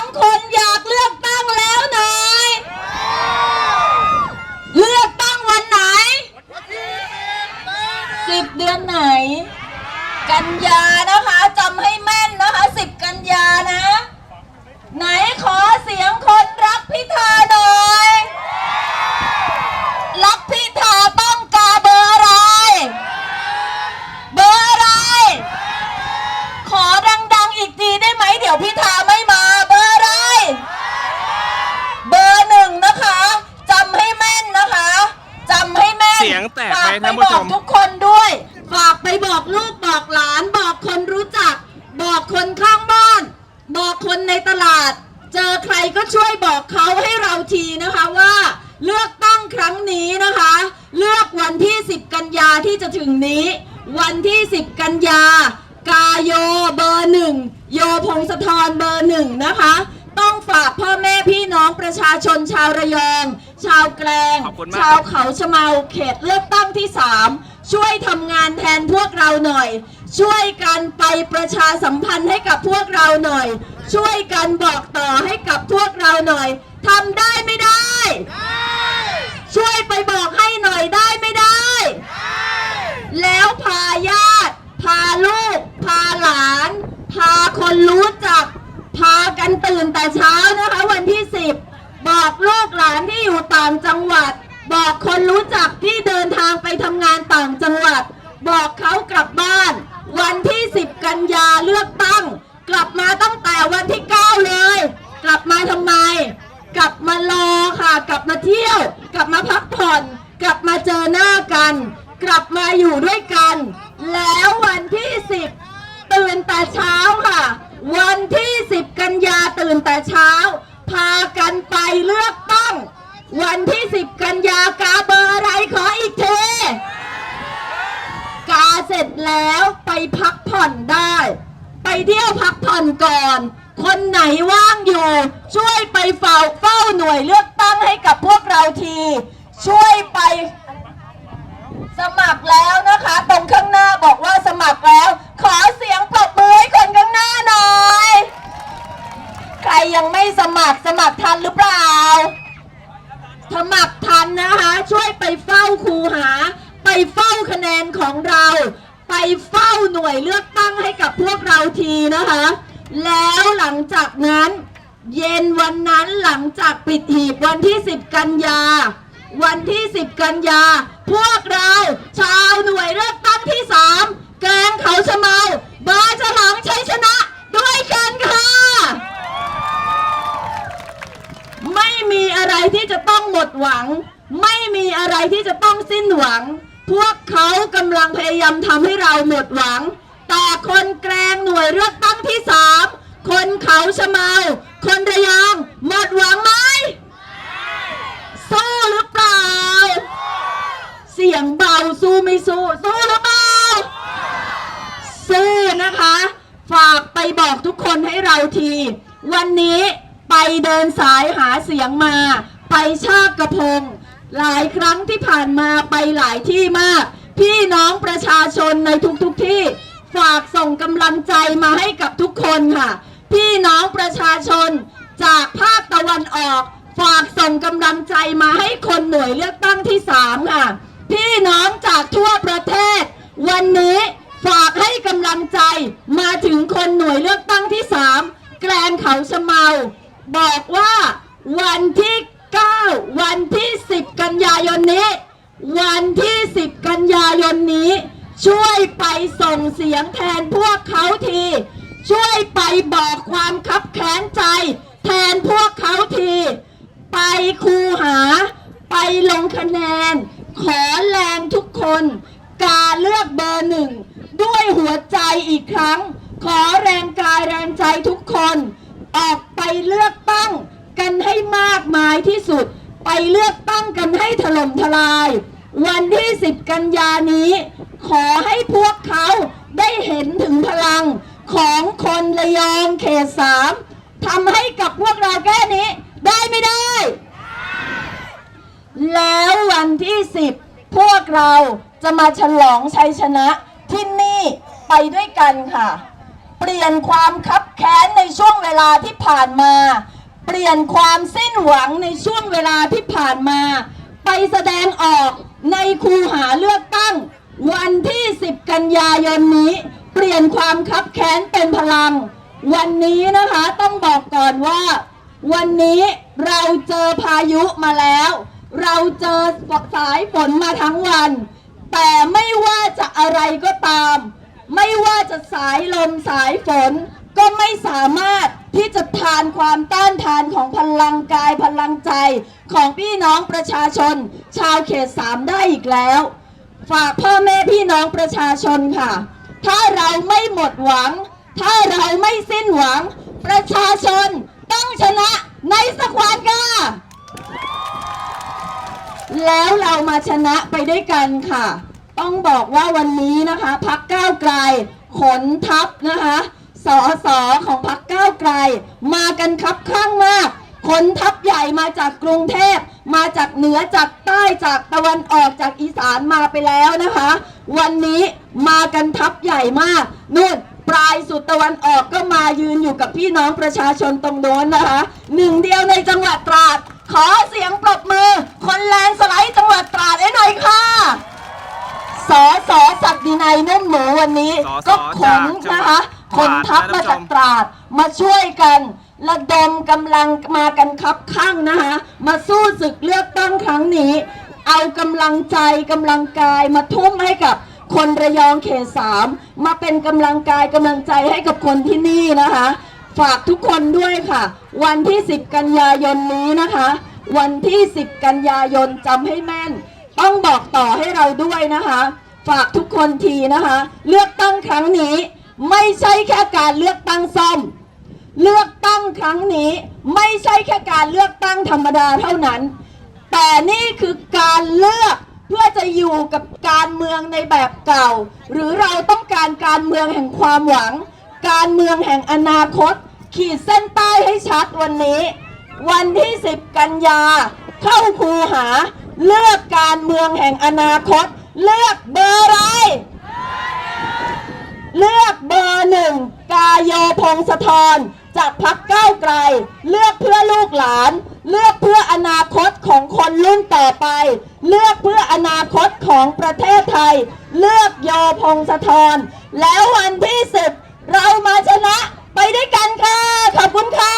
งคนอยากเลือกตั้งแล้วหน่อย เลือกตั้งวันไหนสิบเดือนไหน กันยานะคะจำให้แม่นนะคะสิบกันยานะ ไหนขอเสียงคนรักพิธาหน่อย รักพิธาต้องกาเบอร์อะไร เบอร์อะไร ขอดังๆอีกทีได้ไหม เดี๋ยวพิธาไม่มาเบอร์อะไร เบอร์หนึ่งนะคะจำให้แม่นนะคะจำให้แม่น เสียงแตกไป ฝ ท่านผู้ชม ไปบอกทุกคนด้วย ฝากไปบอกลูกบอกหลาน บอกคนรู้จัก บอกคนข้างบ้าน บอก คนในตลาด เจอใครก็ช่วยบอกเขาให้เราทีนะคะว่า เลือกตั้งครั้งนี้นะคะ เลือกวันที่ 10 กันยาที่จะถึงนี้ วันที่ 10 กันยากาโยเบอร์หนึ่งโยพงศธรเบอร์หนึ่งนะคะ ต้องฝากพ่อแม่พี่น้องประชาชนชาวระยอง ชาวแกลงขอบคุณมากชาวเขาชะเมาเขตเลือกตั้งที่3ช่วยทำงานแทนพวกเราหน่อย ช่วยกันไปประชาสัมพันธ์ให้กับพวกเราหน่อย ช่วยกันบอกต่อให้กับพวกเราหน่อยทำได้ไม่ได้ ช่วยไปบอกให้หน่อยได้ไม่ได้ แล้วพาญาติ พาลูก พาหลาน พาคนรู้จัก พากันตื่นแต่เช้านะคะวันที่10บอกลูกหลานที่อยู่ต่างจังหวัด บอกคนรู้จักที่เดินทางไปทำงานต่างจังหวัด บอกเขากลับบ้าน วันที่10กันยาเลือกตั้ง กลับมาตั้งแต่วันที่ 9 เลย กลับมาทำไม กลับมารอค่ะ กลับมาเที่ยว กลับมาพักผ่อน กลับมาเจอหน้ากัน กลับมาอยู่ด้วยกัน แล้ววันที่ 10 ตื่นแต่เช้าค่ะ วันที่ 10 กันยาตื่นแต่เช้า พากันไปเลือกตั้ง วันที่ 10 กันยากาเบอร์อะไรขออีกทีกาเสร็จแล้วไปพักผ่อนได้ เที่ยวพักผ่อนก่อน คนไหนว่างอยู่ ช่วยไปเฝ้าเฝ้าหน่วยเลือกตั้งให้กับพวกเราที ช่วยไปสมัครแล้วนะคะ ตรงข้างหน้าบอกว่าสมัครแล้ว ขอเสียงปรบมือให้คนข้างหน้าหน่อย ใครยังไม่สมัครสมัครทันหรือเปล่า สมัครทันนะคะ ช่วยไปเฝ้าครูหา ไปเฝ้าคะแนนของเรา ไปเฝ้าหน่วยเลือกตั้งให้กับพวกเราทีนะคะ แล้วหลังจากนั้น เย็นวันนั้นหลังจากปิดหีบวันที่ 10 กันยา วันที่ 10 กันยา พวกเราชาวหน่วยเลือกตั้งที่ 3 แกงเขาชะเมาบาฉลองชัยชนะด้วยกันค่ะ ไม่มีอะไรที่จะต้องหมดหวัง ไม่มีอะไรที่จะต้องสิ้นหวัง พวกเขากำลังพยายามทำให้เราหมดหวัง แต่คนแกลงหน่วยเลือกตั้งที่สามคนเขาชะเมา คนระยองหมดหวังไหมสู้หรือเปล่า เสียงเบาสู้ไม่สู้ สู้หรือเปล่า สู้นะคะ ฝากไปบอกทุกคนให้เราที วันนี้ไปเดินสายหาเสียงมา ไปชากกระพง หลายครั้งที่ผ่านมาไปหลายที่มาก พี่น้องประชาชนในทุกๆทที่ฝากส่งกำลังใจมาให้กับทุกคนค่ะ พี่น้องประชาชนจากภาคตะวันออก ฝากส่งกำลังใจมาให้คนหน่วยเลือกตั้งที่สามค่ะ พี่น้องจากทั่วประเทศ วันนี้ฝากให้กำลังใจมาถึงคนหน่วยเลือกตั้งที่สามแกลงเขาชะเมา บอกว่าวันที่ 9 วันที่ 10 กันยายนนี้ วันที่ 10 กันยายนนี้ ช่วยไปส่งเสียงแทนพวกเขาที ช่วยไปบอกความคับแค้นใจ แทนพวกเขาที ไปคูหา ไปลงคะแนน ขอแรงทุกคน การเลือกเบอร์หนึ่ง ด้วยหัวใจอีกครั้ง ขอแรงกายแรงใจทุกคน ออกไปเลือกตั้ง กันให้มากมายที่สุด ไปเลือกตั้งกันให้ถล่มทลาย วันที่ 10 กันยานี้ ขอให้พวกเขาได้เห็นถึงพลังของคนระยองเขตสามทำให้กับพวกเราแค่นี้ได้ไม่ได้ แล้ววันที่ 10 พวกเราจะมาฉลองชัยชนะที่นี่ไปด้วยกันค่ะ เปลี่ยนความคับแค้นในช่วงเวลาที่ผ่านมา เปลี่ยนความสิ้นหวังในช่วงเวลาที่ผ่านมา ไปแสดงออกในคูหาเลือกตั้ง วันที่ 10 กันยายนนี้ เปลี่ยนความคับแค้นเป็นพลัง วันนี้นะคะต้องบอกก่อนว่า วันนี้เราเจอพายุมาแล้ว เราเจอสายฝนมาทั้งวัน แต่ไม่ว่าจะอะไรก็ตาม ไม่ว่าจะสายลมสายฝน ก็ไม่สามารถที่จะทานความต้านทานของพลังกายพลังใจของพี่น้องประชาชน ชาวเขตสามได้อีกแล้ว ฝากพ่อแม่พี่น้องประชาชนค่ะ ถ้าเราไม่หมดหวัง ถ้าเราไม่สิ้นหวัง ประชาชนต้องชนะในสักวันค่ะแล้วเรามาชนะไปด้วยกันค่ะ ต้องบอกว่าวันนี้นะคะ พักก้าวไกลขนทัพนะคะ สอสอของพักก้าวไกล มากันคับข้างมากขนทัพใหญ่มาจากกรุงเทพ มาจากเหนือจากใต้จากตะวันออกจากอีสานมาไปแล้วนะคะ วันนี้มากันทัพใหญ่มากนู่นปลายสุดตะวันออกก็มายืนอยู่กับพี่น้องประชาชนตรงโน้นนะคะหนึ่งเดียวในจังหวัดตราด ขอเสียงปรบมือ คนแลนสไลด์จังหวัดตราดให้หน่อยค่ะสอสอศักดินัยนุ่มหนูวันนี้ก็ขนจากจังนะคะ ขนทัพตราดนะมาจากท่านผู้ชมตราดมาช่วยกันระดมกำลังมากันคับข้างนะคะมาสู้ศึกเลือกตั้งครั้งนี้ เอากำลังใจกำลังกายมาทุ่มให้กับคนระยองเขตสามมาเป็นกำลังกายกำลังใจให้กับคนที่นี่นะคะ ฝากทุกคนด้วยค่ะ วันที่ 10 กันยายนนี้นะคะ วันที่ 10 กันยายนจำให้แม่น ต้องบอกต่อให้เราด้วยนะคะ ฝากทุกคนทีนะคะ เลือกตั้งครั้งนี้ ไม่ใช่แค่การเลือกตั้งซ่อม เลือกตั้งครั้งนี้ไม่ใช่แค่การเลือกตั้งธรรมดาเท่านั้น แต่นี่คือการเลือกเพื่อจะอยู่กับการเมืองในแบบเก่า หรือเราต้องการการเมืองแห่งความหวัง การเมืองแห่งอนาคต ขีดเส้นใต้ให้ชัดวันนี้ วันที่ 10 กันยา เข้าคูหา เลือกการเมืองแห่งอนาคต เลือกเบอร์อะไร เลือกเบอร์หนึ่งกายโยพงศธรจากพักก้าวไกล เลือกเพื่อลูกหลาน เลือกเพื่ออนาคตของคนรุ่นต่อไป เลือกเพื่ออนาคตของประเทศไทย เลือกโยพงศธรแล้ววันที่สิบเรามาชนะไปด้วยกันค่ะ ขอบคุณค่ะ